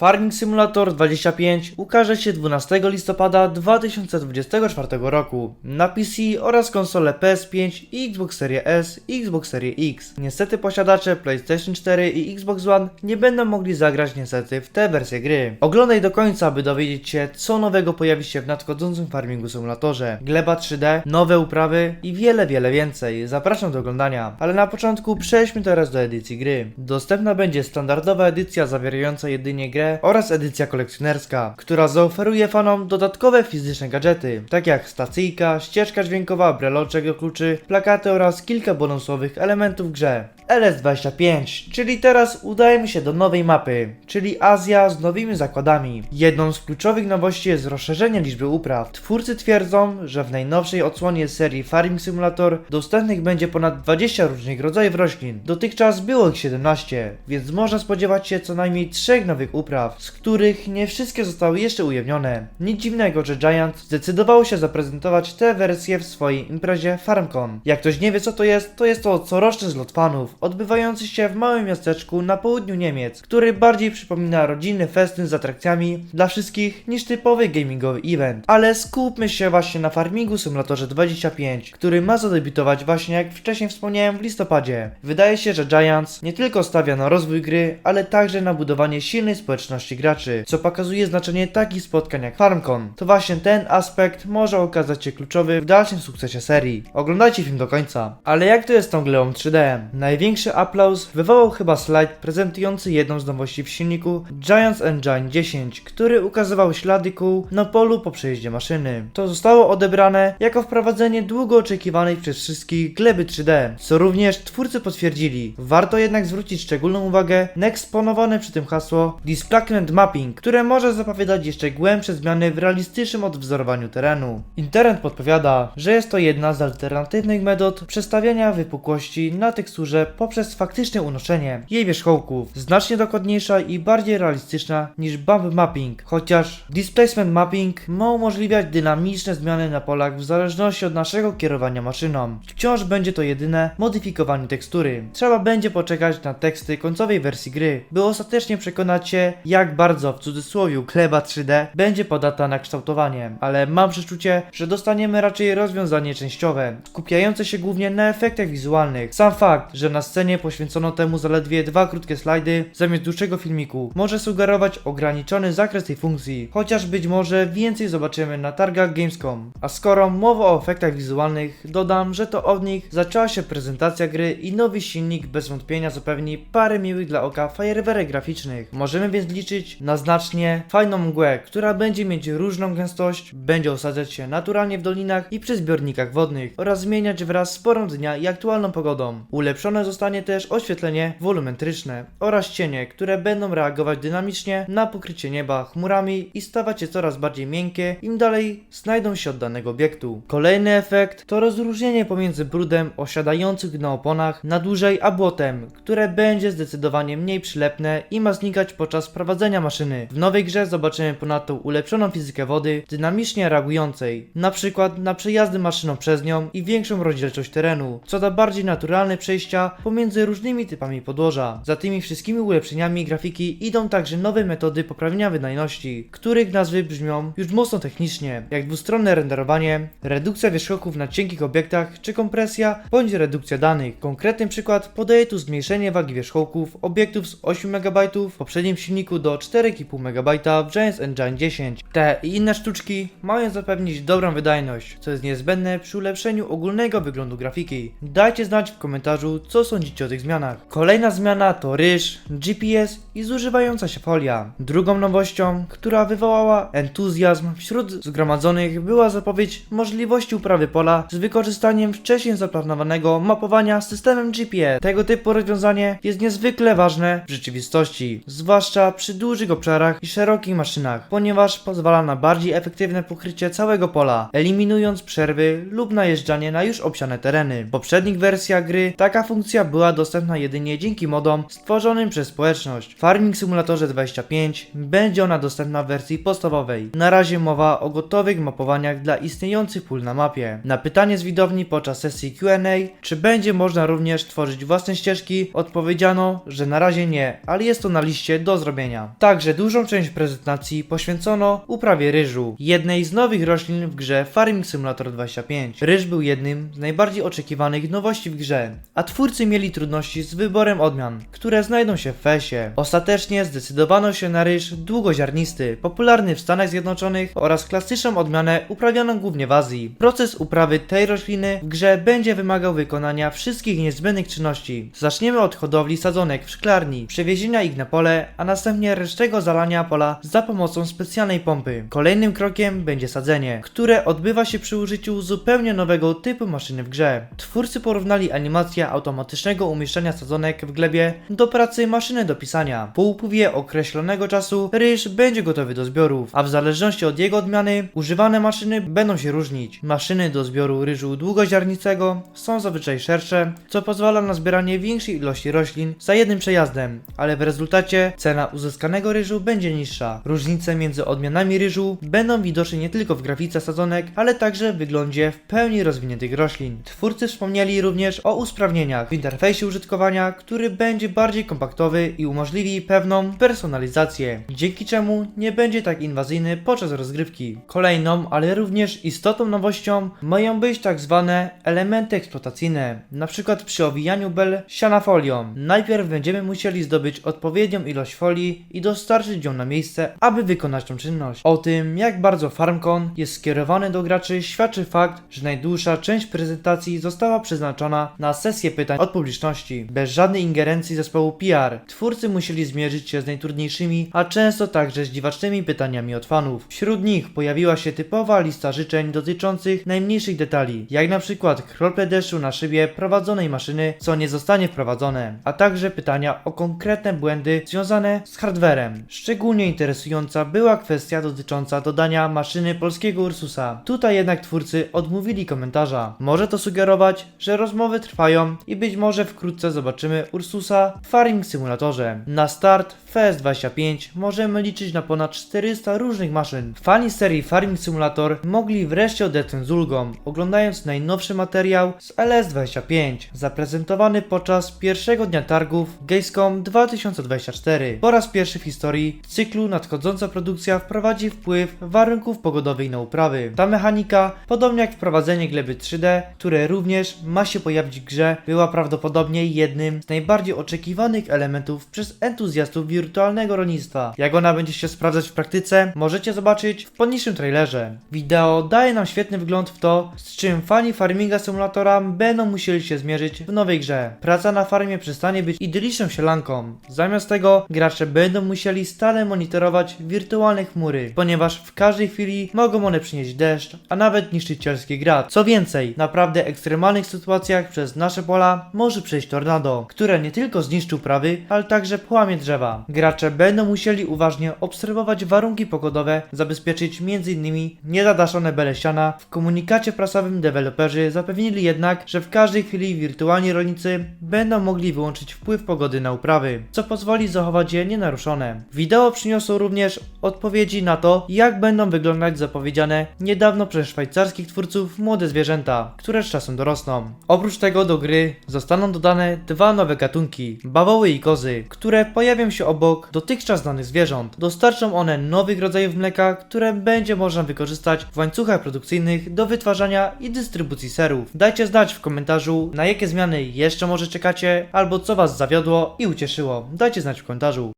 Farming Simulator 25 ukaże się 12 listopada 2024 roku na PC oraz konsole PS5 i Xbox Series S i Xbox Series X. Niestety posiadacze PlayStation 4 i Xbox One nie będą mogli zagrać niestety w tę wersję gry. Oglądaj do końca, aby dowiedzieć się co nowego pojawi się w nadchodzącym Farmingu Simulatorze. Gleba 3D, nowe uprawy i wiele, wiele więcej. Zapraszam do oglądania. Ale na początku przejdźmy teraz do edycji gry. Dostępna będzie standardowa edycja zawierająca jedynie grę oraz edycja kolekcjonerska, która zaoferuje fanom dodatkowe fizyczne gadżety, tak jak stacyjka, ścieżka dźwiękowa, breloczek do kluczy, plakaty oraz kilka bonusowych elementów w grze. LS25, czyli teraz udajemy się do nowej mapy, czyli Azja z nowymi zakładami. Jedną z kluczowych nowości jest rozszerzenie liczby upraw. Twórcy twierdzą, że w najnowszej odsłonie serii Farming Simulator dostępnych będzie ponad 20 różnych rodzajów roślin. Dotychczas było ich 17, więc można spodziewać się co najmniej trzech nowych upraw, z których nie wszystkie zostały jeszcze ujawnione. Nic dziwnego, że Giant zdecydowało się zaprezentować tę wersję w swojej imprezie FarmCon. Jak ktoś nie wie co to jest, to jest to coroczny zlot fanów, odbywający się w małym miasteczku na południu Niemiec, który bardziej przypomina rodzinny festyn z atrakcjami dla wszystkich niż typowy gamingowy event. Ale skupmy się właśnie na Farmingu Simulatorze 25, który ma zadebiutować właśnie jak wcześniej wspomniałem w listopadzie. Wydaje się, że Giants nie tylko stawia na rozwój gry, ale także na budowanie silnej społeczności graczy, co pokazuje znaczenie takich spotkań jak FarmCon. To właśnie ten aspekt może okazać się kluczowy w dalszym sukcesie serii. Oglądajcie film do końca. Ale jak to jest z tą gleą 3D? Największy aplauz wywołał chyba slajd prezentujący jedną z nowości w silniku Giants Engine 10, który ukazywał ślady kół na polu po przejeździe maszyny. To zostało odebrane jako wprowadzenie długo oczekiwanej przez wszystkich gleby 3D, co również twórcy potwierdzili. Warto jednak zwrócić szczególną uwagę na eksponowane przy tym hasło Displacement Mapping, które może zapowiadać jeszcze głębsze zmiany w realistycznym odwzorowaniu terenu. Internet podpowiada, że jest to jedna z alternatywnych metod przestawiania wypukłości na teksturze poprzez faktyczne unoszenie jej wierzchołków, znacznie dokładniejsza i bardziej realistyczna niż bump mapping, chociaż displacement mapping ma umożliwiać dynamiczne zmiany na polach w zależności od naszego kierowania maszyną. Wciąż będzie to jedyne modyfikowanie tekstury. Trzeba będzie poczekać na teksty końcowej wersji gry, by ostatecznie przekonać się, jak bardzo w cudzysłowie chleba 3D będzie podata na kształtowanie, ale mam przeczucie, że dostaniemy raczej rozwiązanie częściowe, skupiające się głównie na efektach wizualnych. Sam fakt, że na scenie poświęcono temu zaledwie dwa krótkie slajdy zamiast dłuższego filmiku, może sugerować ograniczony zakres tej funkcji, chociaż być może więcej zobaczymy na targach Gamescom. A skoro mowa o efektach wizualnych, dodam, że to od nich zaczęła się prezentacja gry i nowy silnik bez wątpienia zapewni parę miłych dla oka fajerwerek graficznych. Możemy więc liczyć na znacznie fajną mgłę, która będzie mieć różną gęstość, będzie osadzać się naturalnie w dolinach i przy zbiornikach wodnych oraz zmieniać wraz z porą dnia i aktualną pogodą. Ulepszone zostanie też oświetlenie wolumetryczne oraz cienie, które będą reagować dynamicznie na pokrycie nieba chmurami i stawać się coraz bardziej miękkie, im dalej znajdą się od danego obiektu. Kolejny efekt to rozróżnienie pomiędzy brudem osiadających na oponach na dłużej a błotem, które będzie zdecydowanie mniej przylepne i ma znikać podczas prowadzenia maszyny. W nowej grze zobaczymy ponadto ulepszoną fizykę wody, dynamicznie reagującej, na przykład na przejazdy maszyną przez nią i większą rozdzielczość terenu, co da bardziej naturalne przejścia pomiędzy różnymi typami podłoża. Za tymi wszystkimi ulepszeniami grafiki idą także nowe metody poprawienia wydajności, których nazwy brzmią już mocno technicznie, jak dwustronne renderowanie, redukcja wierzchołków na cienkich obiektach czy kompresja bądź redukcja danych. Konkretny przykład podaje tu zmniejszenie wagi wierzchołków obiektów z 8 MB w poprzednim silniku do 4,5 MB w Giants Engine 10. Te i inne sztuczki mają zapewnić dobrą wydajność, co jest niezbędne przy ulepszeniu ogólnego wyglądu grafiki. Dajcie znać w komentarzu, co sądzicie o tych zmianach. Kolejna zmiana to ryż, GPS i zużywająca się folia. Drugą nowością, która wywołała entuzjazm wśród zgromadzonych była zapowiedź możliwości uprawy pola z wykorzystaniem wcześniej zaplanowanego mapowania systemem GPS. Tego typu rozwiązanie jest niezwykle ważne w rzeczywistości, zwłaszcza przy dużych obszarach i szerokich maszynach, ponieważ pozwala na bardziej efektywne pokrycie całego pola, eliminując przerwy lub najeżdżanie na już obsiane tereny. W poprzednich wersjach gry taka funkcja była dostępna jedynie dzięki modom stworzonym przez społeczność. Farming Simulatorze 25 będzie ona dostępna w wersji podstawowej. Na razie mowa o gotowych mapowaniach dla istniejących pól na mapie. Na pytanie z widowni podczas sesji Q&A, czy będzie można również tworzyć własne ścieżki, odpowiedziano, że na razie nie, ale jest to na liście do zrobienia. Także dużą część prezentacji poświęcono uprawie ryżu, jednej z nowych roślin w grze Farming Simulator 25. Ryż był jednym z najbardziej oczekiwanych nowości w grze, a twórcy mieli trudności z wyborem odmian, które znajdą się w fesie. Ostatecznie zdecydowano się na ryż długoziarnisty, popularny w Stanach Zjednoczonych oraz klasyczną odmianę uprawioną głównie w Azji. Proces uprawy tej rośliny w grze będzie wymagał wykonania wszystkich niezbędnych czynności. Zaczniemy od hodowli sadzonek w szklarni, przewiezienia ich na pole, a następnie resztego zalania pola za pomocą specjalnej pompy. Kolejnym krokiem będzie sadzenie, które odbywa się przy użyciu zupełnie nowego typu maszyny w grze. Twórcy porównali animację automatycznego umieszczania sadzonek w glebie do pracy maszyny do pisania. Po upływie określonego czasu ryż będzie gotowy do zbiorów, a w zależności od jego odmiany używane maszyny będą się różnić. Maszyny do zbioru ryżu długoziarnicego są zazwyczaj szersze, co pozwala na zbieranie większej ilości roślin za jednym przejazdem, ale w rezultacie cena uzyskanego ryżu będzie niższa. Różnice między odmianami ryżu będą widoczne nie tylko w grafice sadzonek, ale także w wyglądzie w pełni rozwiniętych roślin. Twórcy wspomnieli również o usprawnieniach w interfejsie użytkowania, który będzie bardziej kompaktowy i umożliwi pewną personalizację, dzięki czemu nie będzie tak inwazyjny podczas rozgrywki. Kolejną, ale również istotną nowością mają być tak zwane elementy eksploatacyjne, przykład przy owijaniu bel siana folią. Najpierw będziemy musieli zdobyć odpowiednią ilość folii i dostarczyć ją na miejsce, aby wykonać tą czynność. O tym, jak bardzo FarmCon jest skierowany do graczy, świadczy fakt, że najdłuższa część prezentacji została przeznaczona na sesję pytań od publiczności, bez żadnej ingerencji zespołu PR. Twórcy musieli zmierzyć się z najtrudniejszymi, a często także z dziwacznymi pytaniami od fanów. Wśród nich pojawiła się typowa lista życzeń dotyczących najmniejszych detali, jak na przykład krople deszczu na szybie prowadzonej maszyny, co nie zostanie wprowadzone, a także pytania o konkretne błędy związane z hardwarem. Szczególnie interesująca była kwestia dotycząca dodania maszyny polskiego Ursusa. Tutaj jednak twórcy odmówili komentarza. Może to sugerować, że rozmowy trwają i być może wkrótce zobaczymy Ursusa w Farming Simulatorze. Na start w FS25 możemy liczyć na ponad 400 różnych maszyn. Fani serii Farming Simulator mogli wreszcie odetchnąć z ulgą, oglądając najnowszy materiał z LS25, zaprezentowany podczas pierwszego dnia targów Gamescom 2024. Po raz pierwszy w historii cyklu nadchodząca produkcja wprowadzi wpływ warunków pogodowych na uprawy. Ta mechanika, podobnie jak wprowadzenie gleby 3D, które również ma się pojawić w grze, była prawdopodobnie jednym z najbardziej oczekiwanych elementów przez entuzjastów wirtualnego rolnictwa. Jak ona będzie się sprawdzać w praktyce, możecie zobaczyć w poniższym trailerze. Wideo daje nam świetny wgląd w to, z czym fani Farminga Simulatora będą musieli się zmierzyć w nowej grze. Praca na farmie przestanie być idyliczną sielanką. Zamiast tego gracze będą musieli stale monitorować wirtualne chmury, ponieważ w każdej chwili mogą one przynieść deszcz, a nawet niszczycielski grad. Co więcej, naprawdę ekstremalnych sytuacjach przez nasze pola może przejść tornado, które nie tylko zniszczy uprawy, ale także połamie drzewa. Gracze będą musieli uważnie obserwować warunki pogodowe, zabezpieczyć m.in. niezadaszone bele siana. W komunikacie prasowym deweloperzy zapewnili jednak, że w każdej chwili wirtualni rolnicy będą mogli wyłączyć wpływ pogody na uprawy, co pozwoli zachować je nienaruszone. Wideo przyniosło również odpowiedzi na to, jak będą wyglądać zapowiedziane niedawno przez szwajcarskich twórców młode zwierzęta, które z czasem dorosną. Oprócz tego do gry zostaną dodane dwa nowe gatunki, bawoły i kozy, które pojawią się obok dotychczas znanych zwierząt. Dostarczą one nowych rodzajów mleka, które będzie można wykorzystać w łańcuchach produkcyjnych do wytwarzania i dystrybucji serów. Dajcie znać w komentarzu, na jakie zmiany jeszcze może czekacie, albo co was zawiodło i ucieszyło. Dajcie znać w komentarzu.